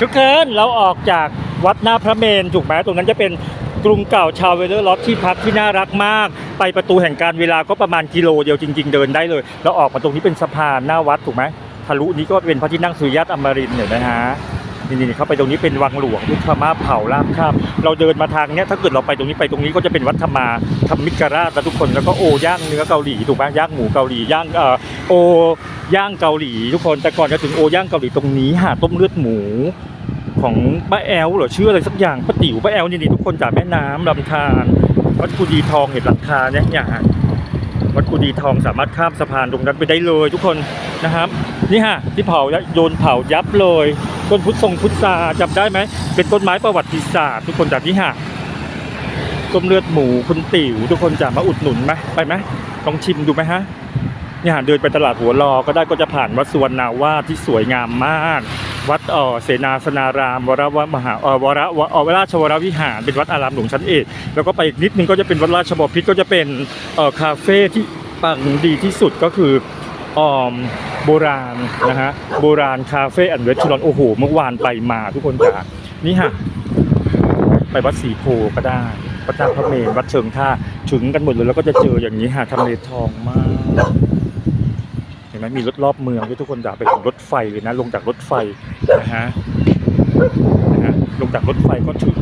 ทุกคนเราออกจากวัดหน้าพระเมรุถูกไหมตรงนั้นจะเป็นกรุงเก่าชาวเวเลอร์ล็อตที่พักที่น่ารักมาก ไปประตูแห่งการเวลาก็ประมาณกิโลเดียวจริง ๆ เดินได้เลย เราออกมาตรงนี้เป็นสะพานหน้าวัดถูกไหมทะลุนี้ก็เป็นพระที่นั่งสุริยะอมรินทร์เห็นไหมฮะ นี่นี่เข้าไปตรงนี้เป็นวังหลวงพุทธมาเผาลาบข้าม เราเดินมาทางเนี้ยถ้าเกิดเราไปตรงนี้ไปตรงนี้ก็จะเป็นวัดธรรมาธรรมิกราชนะทุกคนแล้วก็โอย่างเนื้อเกาหลีถูกไหมย่างหมูเกาหลีย่างเอ่อโอย่างเกาหลี ทุกคนแต่ก่อนจะถึงโอย่างเกาหลีตรงนี้หาต้มเลือดหมูของป้าแอลหรอชื่ออะไรสักอย่างป้าติ๋วป้าแอลนี่นี่ทุกคนจากแม่น้ำลำธารวัดกุดีทองเห็นหลังคาเนี่ยเนี่ยฮะวัดกุดีทองสามารถข้ามสะพานตรงนั้นไปได้เลย ทุกคนนะครับ นี่ฮะที่เผาแล้วโยนเผายับเลย ต้นพุทธทรงพุทธาจำได้ไหม เป็นต้นไม้ประวัติศาสตร์ทุกคนจากนี่ฮะต้มเลือดหมูคุณติ๋วทุกคนจะมาอุดหนุนไหมไปไหมลองชิมดูไหมฮะเนี่ยเดินไปตลาดหัวรอก็ได้ก็จะผ่านวัดสุวรรณาวาสที่สวยงามมาก วัดเอ่อเสนาสนาราม วรวมหาเอ่อวรวอ่อวราชวรวิหารเป็นวัดอารามหลวงชั้นเอกแล้วก็ไปอีกนิดนึงก็จะเป็นวัดราชบพิตรก็จะเป็นเอ่อคาเฟ่ที่ปังดีที่สุดก็คือ ออมโบราณนะฮะโบราณคาเฟ่แอนด์เวสทรอนโอ้โหเมื่อวานไปมาทุกคนจ๋านี่ฮะไปวัดสีโพก็ได้วัดท่าพระเมรุวัดเชิงท่าถึงกันหมดเลยแล้วก็จะเจออย่างนี้ฮะทำเลทองมากเห็นไหมมีรถรอบเมืองด้วยทุกคนด่าไปถึงรถไฟเลยนะลงจากรถไฟนะฮะนะฮะลงจากรถไฟก็ถึง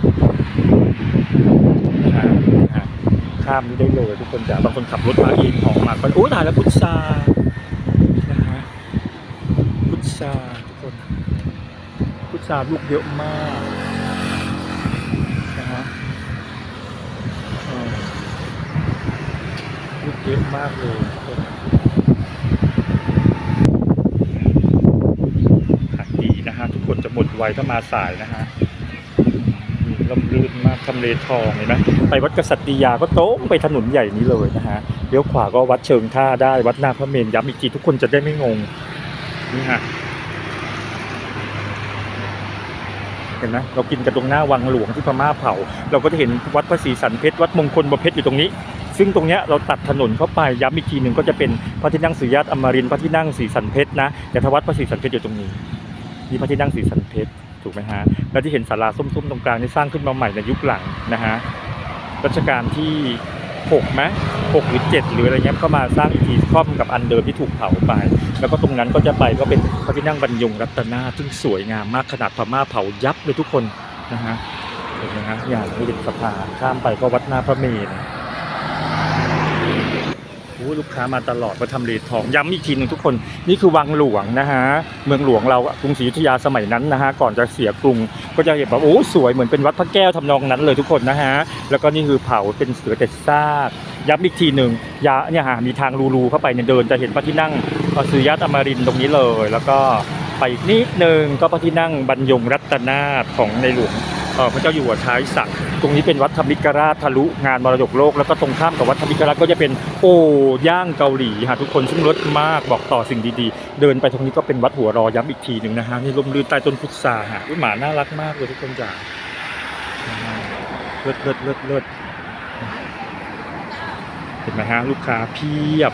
นะฮะข้ามนี้ได้เลยทุกคนด่าบางคนขับรถมาเองออกมาก็โอ้ถ่ายแล้วพุทธา พุทธาทุกคนพุทธาลูกเยอะมากนะฮะลูกเยอะมากเลยทุกคนขายดีนะฮะทุกคนจะหมดไวถ้ามาสายนะฮะนี่ลำลื่นมากทำเลทองเห็นไหมไปวัดกษัตริยาก็โต้งไปถนนใหญ่นี้เลยนะฮะเลี้ยวขวาก็วัดเชิงท่าได้วัดหน้าพระเมรุย้ำอีกทีทุกคนจะได้ไม่งง นี่ฮะ เห็นไหมเรากินกันตรงหน้าวังหลวงที่พม่าเผา เราก็จะเห็นวัดพระศรีสันเพชรวัดมงคลบพิตรอยู่ตรงนี้ ซึ่งตรงเนี้ยเราตัดถนนเข้าไปย้ำอีกทีหนึ่งก็จะเป็นพระที่นั่งสุริยะอมรินพระที่นั่งศรีสันเพชรนะแต่ทวัดพระศรีสันเพชรอยู่ตรงนี้นี่พระที่นั่งศรีสันเพชรถูกไหมฮะแล้วที่เห็นศาลาส้มๆตรงกลางนี่สร้างขึ้นมาใหม่ในยุคหลังนะฮะรัชกาลที่ 6ไหมหกหรือ7หรืออะไรเงี้ยก็มาสร้างอีกครอบกับอันเดิมที่ถูกเผาไป แล้วก็ตรงนั้นก็จะไปก็เป็นพระที่นั่งบรรยงรัตนาซึ่งสวยงามมากขนาดพม่าเผายับเลยทุกคนนะฮะเห็นไหมฮะอย่างที่เป็นสภานข้ามไปก็วัดหน้าพระเมรุโอ้ย ลูกค้ามาตลอดมาทำเลทองย้ำอีกทีหนึ่งทุกคน นี่คือวังหลวงนะฮะเมืองหลวงเรากรุงศรีอยุธยาสมัยนั้นนะฮะก่อนจะเสียกรุงก็จะเห็นแบบโอ้สวยเหมือนเป็นวัดพระแก้วทำนองนั้นเลยทุกคนนะฮะแล้วก็นี่คือเผาเป็นเสือเต็ดซากย้ำอีกทีหนึ่งยาเนี่ยฮะมีทางรูๆเข้าไปเนี่ยเดินจะเห็นพระที่นั่งพระสุริยะอมรินตรงนี้เลย แล้วก็ไปอีกนิดนึงก็พระที่นั่งบรรยงรัตนาถของในหลวง พระเจ้าอยู่หัวท้ายสักตรงนี้เป็นวัดธรรมิกราชทะลุงานมรดกโลก แล้วก็ตรงข้ามกับวัดธรรมิกราชก็จะเป็นโอย่างเกาหลีฮะทุกคนซึ่งรสมากบอกต่อสิ่งดีๆ เดินไปตรงนี้ก็เป็นวัดหัวรอย้ำอีกทีหนึ่งนะฮะนี่ลมลื่นใต้ต้นพุทราฮะหมาน่ารักมากเลยทุกคนจ้าเลิศเลิศเลิศเลิศเห็นไหมฮะลูกค้าเพียบ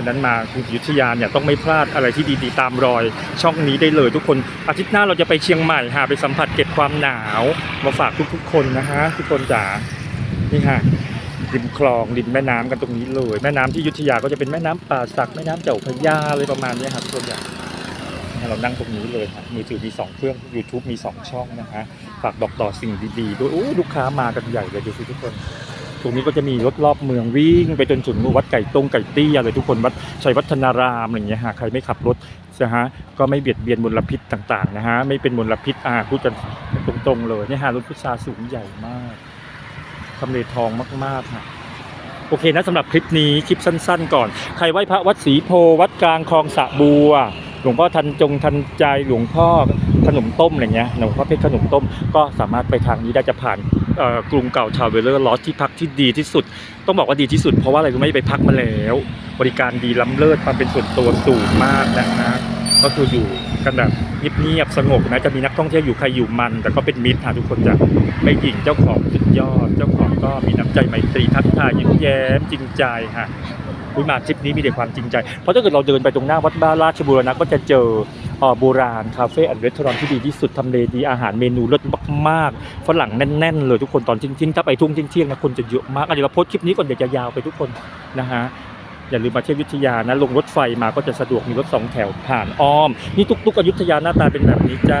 ฉะนั้นมากรุงศรีอยุธยาเนี่ยต้องไม่พลาดอะไรที่ดีๆตามรอย ช่องนี้ได้เลยทุกคนอาทิตย์หน้าเราจะไปเชียงใหม่ฮะไปสัมผัสเก็บความหนาวมาฝากทุกๆ คนนะฮะทุกคนจ๋านี่ฮะริมคลองริมแม่น้ำกันตรงนี้เลย แม่น้ำที่อยุธยาก็จะเป็นแม่น้ำป่าสักแม่น้ำเจ้าพระยาอะไรประมาณนี้ครับทุกคนจ๋าเรานั่งตรงนี้เลยครับมือถือมีสองเครื่อง YouTube มีสองช่องนะฮะฝากบอกต่อสิ่งดีๆด้วยโอ้ลูกค้ามากันใหญ่เลยดูสิทุกคน ตรงนี้ก็จะมีรถรอบเมืองวิ่งไปจนถึงวัดไก่ตรงไก่ตี้ยเลยทุกคนวัดชัยวัฒนารามอะไรเงี้ยฮะใครไม่ขับรถนะฮะก็ไม่เบียดเบียนมลพิษต่างๆนะฮะไม่เป็นมลพิษอ่าพูดกันตรงๆเลยเนี่ยฮะรถพุทราสูงใหญ่มากทำเลทองมากๆฮะโอเคนะสำหรับคลิปนี้คลิปสั้น ๆ ก่อน ใครไหว้พระวัดศรีโพวัดกลางคลองสะบัว หลวงพ่อทันจงทันใจหลวงพ่อขนมต้มอะไรเงี้ยหลวงพ่อเพชรขนมต้มก็สามารถไปทางนี้ได้จะผ่าน กรุงเก่าทาวเวลเลอร์ลอสที่พักที่ดีที่สุด ต้องบอกว่าดีที่สุดเพราะว่าอะไรรู้ไหมไปพักมาแล้ว บริการดีล้ำเลิศความเป็นส่วนตัวสูงมากนะฮะก็คืออยู่กันแบบเงียบๆสงบนะจะมีนักท่องเที่ยวอยู่ใครอยู่มัน แต่ก็เป็นมิตรฮะทุกคนจะไม่หยิ่งเจ้าของสุดยอด เจ้าของก็มีน้ำใจไมตรีทักทายยิ้มแย้มจริงใจค่ะ อุ๊ยมาทริปนี้มีแต่ความจริงใจ เพราะถ้าเกิดเราเดินไปตรงหน้าวัดบ้านราชบูรณะก็จะเจออ่อโบราณ คาเฟ่แอนด์รีสอร์ทที่ดีที่สุดทำเลดีอาหารเมนูเลิศมากๆ ฝรั่งแน่น ๆ เลยทุกคนตอนเที่ยงๆถ้าไปทุ่งเที่ยงๆนะคนจะเยอะมากเดี๋ยวเราโพสคลิปนี้ก่อนเดี๋ยวจะยาวไปทุกคนนะฮะอย่าลืมมาเที่ยวยุทธยานะลงรถไฟมาก็จะสะดวกมีรถสองแถวผ่านอ้อม นี่ตุกตุกอยุธยาหน้าตาเป็นแบบนี้จ้า